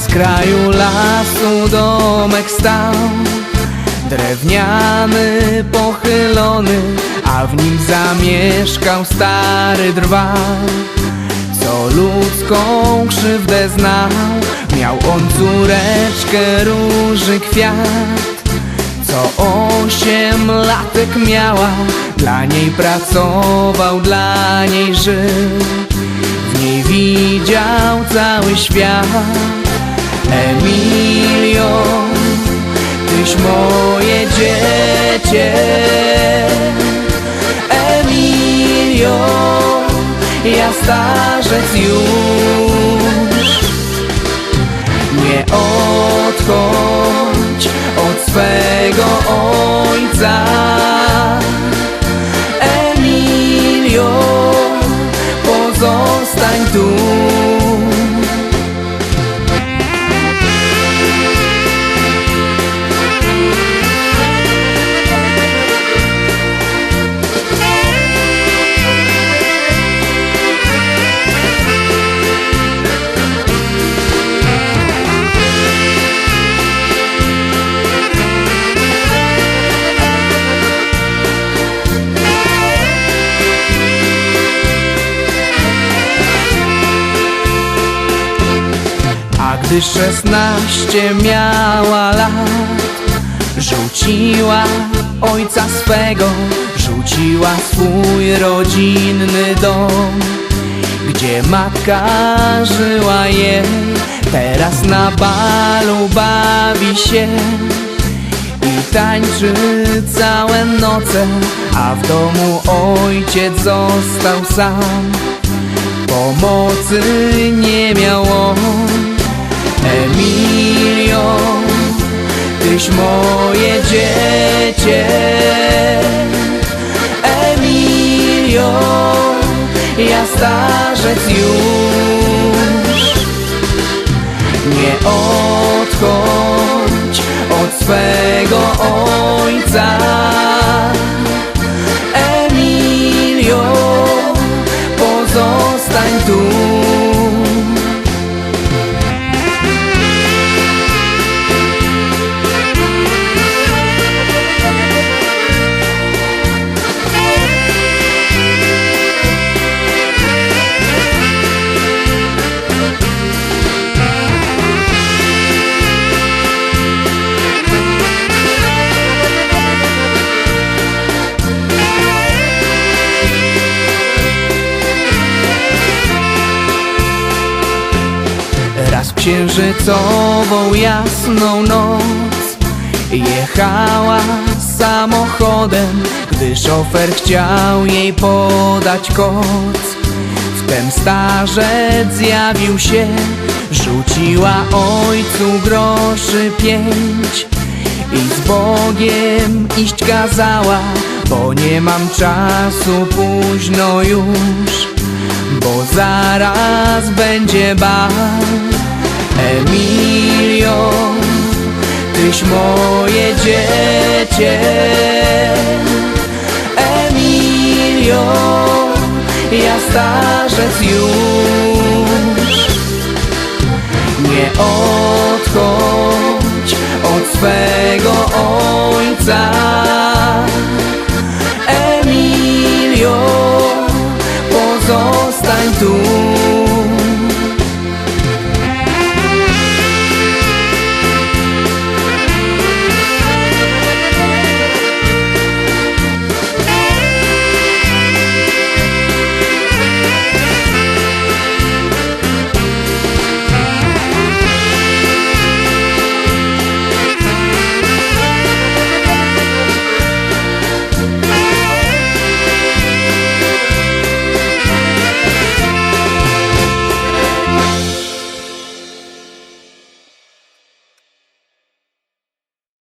Skraju lasu domek stał. Drewniany, pochylony A w nim zamieszkał stary drwal. Co ludzką krzywdę znał Miał on córeczkę róży kwiat. Co osiem latek miała Dla niej pracował, dla niej żył. W niej widział cały świat Emilio, tyś moje dziecię. Emilio, ja starzec już. Nie odchodź od swego ojca gdy szesnaście miała lat Rzuciła ojca swego Rzuciła swój rodzinny dom Gdzie matka żyła jej Teraz na balu bawi się i tańczy całe noce, a w domu ojciec został sam. Pomocy nie miał on. Emilio, tyś moje dziecię. Emilio, ja starzec już. Nie odchodź od swego ojca księżycową jasną noc Jechała samochodem Gdy szofer chciał jej podać koc. Wtem starzec zjawił się Rzuciła ojcu groszy pięć I z Bogiem iść kazała Bo nie mam czasu, późno już Bo zaraz będzie bal Emilio, tyś moje dziecię. Emilio, ja starzec już. Nie odchodź od swego ojca. Emilio, pozostań tu.